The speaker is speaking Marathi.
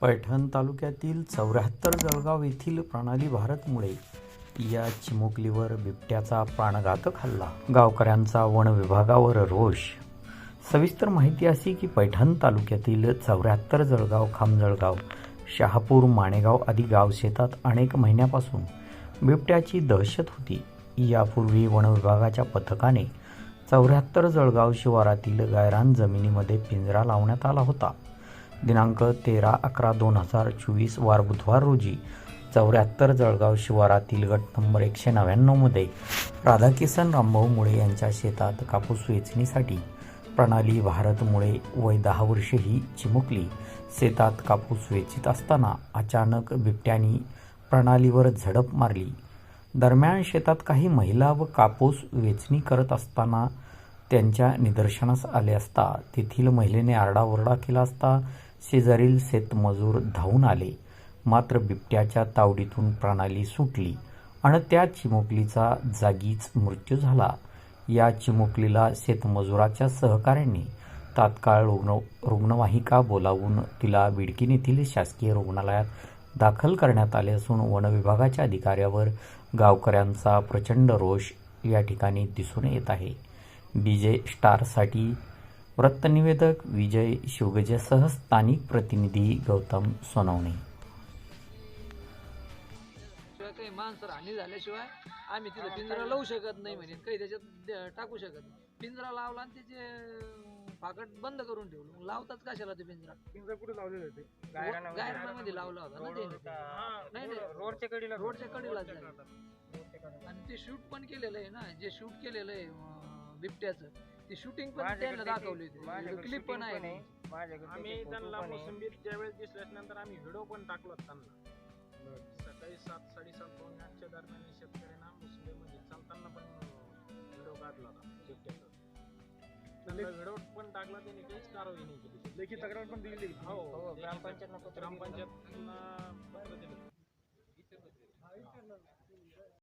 पैठण तालुक्यातील चौऱ्याहत्तर जळगाव येथील प्रणाली भारतमुळे या चिमुकलीवर बिबट्याचा प्राणघातक हल्ला. गावकऱ्यांचा वन विभागावर रोष. सविस्तर माहिती अशी की पैठण तालुक्यातील चौऱ्याहत्तर जळगाव खामजळगाव शहापूर माणेगाव आदी गाव शेतात अनेक महिन्यापासून बिबट्याची दहशत होती. यापूर्वी वन विभागाच्या पथकाने चौऱ्याहत्तर जळगाव शिवारातील गायरान जमिनीमध्ये पिंजरा लावण्यात आला होता. दिनांक तेरा अकरा दोन हजार चोवीस वार बुधवार रोजी चौऱ्याहत्तर जळगाव शिवारातील गट नंबर एकशे नव्याण्णवमध्ये राधाकिसन रामभाऊ मुळे यांच्या शेतात कापूस वेचणीसाठी प्रणाली भारत मुळे वय दहा वर्षे ही चिमुकली. शेतात कापूस वेचित असताना अचानक बिबट्यानी प्रणालीवर झडप मारली. दरम्यान शेतात काही महिला व कापूस वेचणी करत असताना त्यांच्या निदर्शनास आले असता तेथील महिलेने आरडाओरडा केला असता शेजारील शेतमजूर धावून आले. मात्र बिबट्याच्या तावडीतून प्रणाली सुटली आणि त्या चिमुकलीचा जागीच मृत्यू झाला. या चिमुकलीला शेतमजुराच्या सहकाऱ्यांनी तात्काळ रुग्ण रुग्णवाहिका बोलावून तिला बिडकीन येथील शासकीय रुग्णालयात दाखल करण्यात आले असून वन विभागाच्या अधिकाऱ्यावर गावकऱ्यांचा प्रचंड रोष या ठिकाणी दिसून येत आहे. डीजे स्टारसाठी वृत्तनिवेदक विजय शिवगजेसह स्थानिक प्रतिनिधी गौतम सोनवणे. शिवाय काही माणसं हानी झाल्याशिवाय आम्ही तिथं पिंजरा लावू शकत नाही म्हणे. काही त्याच्यात टाकू शकत नाही. पिंजरा लावला आणि त्याचे फाकट बंद करून ठेवलं. मग लावताच कशाला ते पिंजरा? पिंजरा कुठे लावलेले होते गायरानामध्ये लावला होता ना त्याने नाही नाही. रोडच्या कडेला रोडच्या कडेलाच झालं. आणि ते शूट पण केलेलं आहे ना. जे शूट केलेलं आहे बिबट्याचं. ते शूटिंग पण त्यांना दाखवली होती. क्लिप पण आहे. आम्ही त्यांना मोसंबीत ज्यावेळेस दिसल्याच्या नंतर आम्ही व्हिडिओ पण टाकलो त्यांना. सकाळी सात साडेसात पावणे आठच्या दरम्यान शेतकऱ्यांना मोसंबीमध्ये चालताना पण व्हिडिओ काढला होता व्हिडिओ पण टाकला त्यांनी काहीच कारवाई नाही केली. लेखी तक्रार पण दिली हो ग्रामपंचायत ग्रामपंचायत